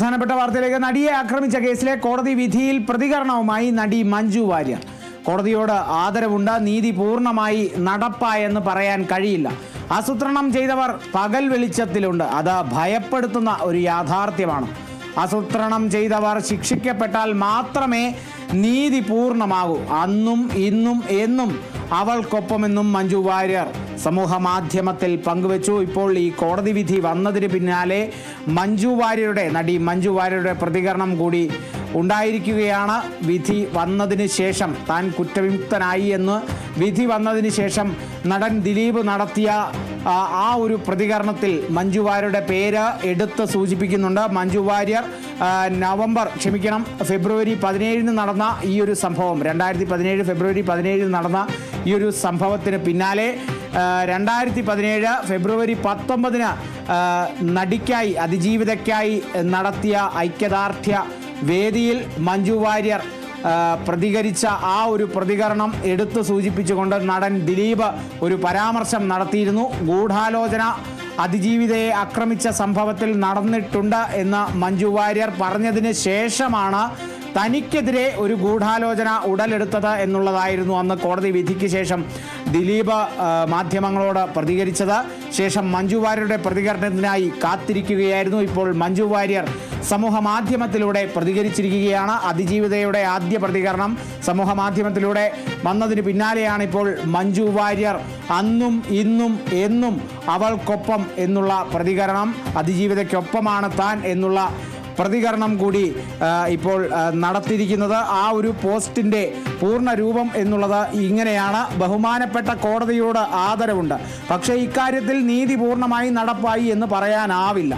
പ്രധാനപ്പെട്ട വാർത്തയിലേക്ക് നടിയെ ആക്രമിച്ച കേസിലെ കോടതി വിധിയിൽ പ്രതികരണവുമായി നടി മഞ്ജു വാര്യർ. കോടതിയോട് ആദരവുണ്ട് നീതി പൂർണമായി നടപ്പായെന്ന് പറയാൻ കഴിയില്ല. ആസൂത്രണം ചെയ്തവർ പകൽ വെളിച്ചത്തിലുണ്ട് അത് ഭയപ്പെടുത്തുന്ന ഒരു യാഥാർത്ഥ്യമാണ്. ആസൂത്രണം ചെയ്തവർ ശിക്ഷിക്കപ്പെട്ടാൽ മാത്രമേ നീതി പൂർണമാകൂ. അന്നും ഇന്നും എന്നും അവൾക്കൊപ്പമെന്നും മഞ്ജു വാര്യർ സമൂഹ മാധ്യമത്തിൽ പങ്കുവച്ചു. ഇപ്പോൾ ഈ കോടതി വിധി വന്നതിന് പിന്നാലെ മഞ്ജു വാര്യരുടെ നടി മഞ്ജു വാര്യരുടെ പ്രതികരണം കൂടി ഉണ്ടായിരിക്കുകയാണ്. വിധി വന്നതിന് ശേഷം താൻ കുറ്റവിമുക്തനായി എന്ന് വിധി വന്നതിന് ശേഷം നടൻ ദിലീപ് നടത്തിയ ആ, ഒരു പ്രതികരണത്തിൽ മഞ്ജു വാര്യരുടെ പേര് എടുത്ത് സൂചിപ്പിക്കുന്നുണ്ട്. മഞ്ജു വാര്യർ നവംബർ ക്ഷമിക്കണം ഫെബ്രുവരി പതിനേഴിന് നടന്ന ഈ ഒരു സംഭവം. രണ്ടായിരത്തി പതിനേഴ് ഫെബ്രുവരി പതിനേഴിന് നടന്ന ഈ ഒരു സംഭവത്തിന് പിന്നാലെ രണ്ടായിരത്തി പതിനേഴ് ഫെബ്രുവരി പത്തൊമ്പതിന് നടിക്കായി അതിജീവിതയ്ക്കായി നടത്തിയ ഐക്യദാർഢ്യ വേദിയിൽ മഞ്ജു വാര്യർ പ്രതികരിച്ച ആ ഒരു പ്രതികരണം എടുത്തു സൂചിപ്പിച്ചുകൊണ്ട് നടൻ ദിലീപ് ഒരു പരാമർശം നടത്തിയിരുന്നു. ഗൂഢാലോചന അതിജീവിതയെ ആക്രമിച്ച സംഭവത്തിൽ നടന്നിട്ടുണ്ട് എന്ന് മഞ്ജു വാര്യർ പറഞ്ഞതിന് ശേഷമാണ് തനിക്കെതിരെ ഒരു ഗൂഢാലോചന ഉടലെടുത്തത് എന്നുള്ളതായിരുന്നു അന്ന് കോടതി വിധിക്ക് ശേഷം ദിലീപ് മാധ്യമങ്ങളോട് പ്രതികരിച്ചത്. ശേഷം മഞ്ജു വാര്യരുടെ പ്രതികരണത്തിനായി കാത്തിരിക്കുകയായിരുന്നു. ഇപ്പോൾ മഞ്ജു വാര്യർ സമൂഹ മാധ്യമത്തിലൂടെ പ്രതികരിച്ചിരിക്കുകയാണ്. അതിജീവിതയുടെ ആദ്യ പ്രതികരണം സമൂഹ മാധ്യമത്തിലൂടെ വന്നതിന് പിന്നാലെയാണ് ഇപ്പോൾ മഞ്ജു വാര്യർ അന്നും ഇന്നും എന്നും അവൾക്കൊപ്പം എന്നുള്ള പ്രതികരണം. അതിജീവിതയ്ക്കൊപ്പമാണ് താൻ എന്നുള്ള പ്രതികരണം കൂടി ഇപ്പോൾ നടത്തിയിരിക്കുന്നത് ആ ഒരു പോസ്റ്റിന്റെ പൂർണ രൂപം എന്നുള്ളത് ഇങ്ങനെയാണ്. ബഹുമാനപ്പെട്ട കോടതിയോട് ആദരവുണ്ട്. പക്ഷേ ഇക്കാര്യത്തിൽ നീതി പൂർണമായി നടപ്പായി എന്ന് പറയാനാവില്ല.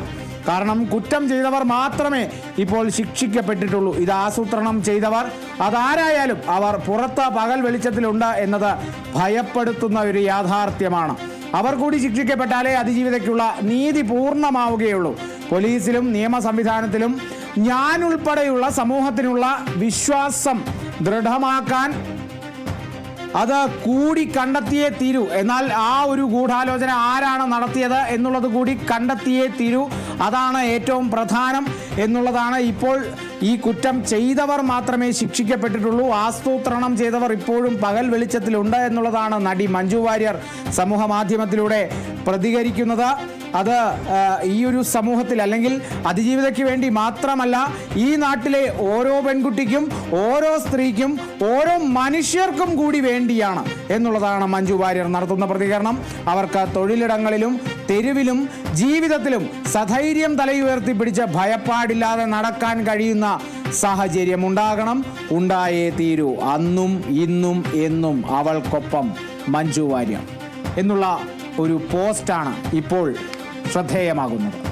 കാരണം കുറ്റം ചെയ്തവർ മാത്രമേ ഇപ്പോൾ ശിക്ഷിക്കപ്പെട്ടിട്ടുള്ളൂ. ഇത് ആസൂത്രണം ചെയ്തവർ അതാരായാലും അവർ പുറത്ത് പകൽ വെളിച്ചത്തിലുണ്ട് എന്നത് ഭയപ്പെടുത്തുന്ന ഒരു യാഥാർത്ഥ്യമാണ്. അവർ കൂടി ശിക്ഷിക്കപ്പെട്ടാലേ അതിജീവിതയ്ക്കുള്ള നീതി പൂർണമാവുകയുള്ളൂ. പോലീസിലും നിയമ സംവിധാനത്തിലും ഞാൻ ഉൾപ്പെടെയുള്ള സമൂഹത്തിനുള്ള വിശ്വാസം ദൃഢമാക്കാൻ അത് കൂടി കണ്ടെത്തിയേ തീരൂ. എന്നാൽ ആ ഒരു ഗൂഢാലോചന ആരാണ് നടത്തിയത് എന്നുള്ളത് കൂടി കണ്ടെത്തിയേ തീരൂ. അതാണ് ഏറ്റവും പ്രധാനം എന്നുള്ളതാണ് ഇപ്പോൾ ഈ കുറ്റം ചെയ്തവർ മാത്രമേ ശിക്ഷിക്കപ്പെട്ടിട്ടുള്ളൂ. ആസൂത്രണം ചെയ്തവർ ഇപ്പോഴും പകൽ വെളിച്ചത്തിലുണ്ട് എന്നുള്ളതാണ് നടി മഞ്ജു വാര്യർ സമൂഹ മാധ്യമത്തിലൂടെ പ്രതികരിക്കുന്നത്. അത് ഈ ഒരു സമൂഹത്തിൽ അല്ലെങ്കിൽ അതിജീവിതയ്ക്ക് വേണ്ടി മാത്രമല്ല ഈ നാട്ടിലെ ഓരോ പെൺകുട്ടിക്കും ഓരോ സ്ത്രീക്കും ഓരോ മനുഷ്യർക്കും കൂടി വേണ്ടിയാണ് എന്നുള്ളതാണ് മഞ്ജു വാര്യർ നടത്തുന്ന പ്രതികരണം. അവർക്ക് തൊഴിലിടങ്ങളിലും തെരുവിലും ജീവിതത്തിലും സധൈര്യം തലയുയർത്തി പിടിച്ച ഭയപ്പാടില്ലാതെ നടക്കാൻ കഴിയുന്ന സാഹചര്യം ഉണ്ടാകണം ഉണ്ടായേ തീരൂ. അന്നും ഇന്നും എന്നും അവൾക്കൊപ്പം മഞ്ജു വാര്യർ. എന്നുള്ള ഒരു പോസ്റ്റാണ് ഇപ്പോൾ ശ്രദ്ധേയമാകുന്നത്.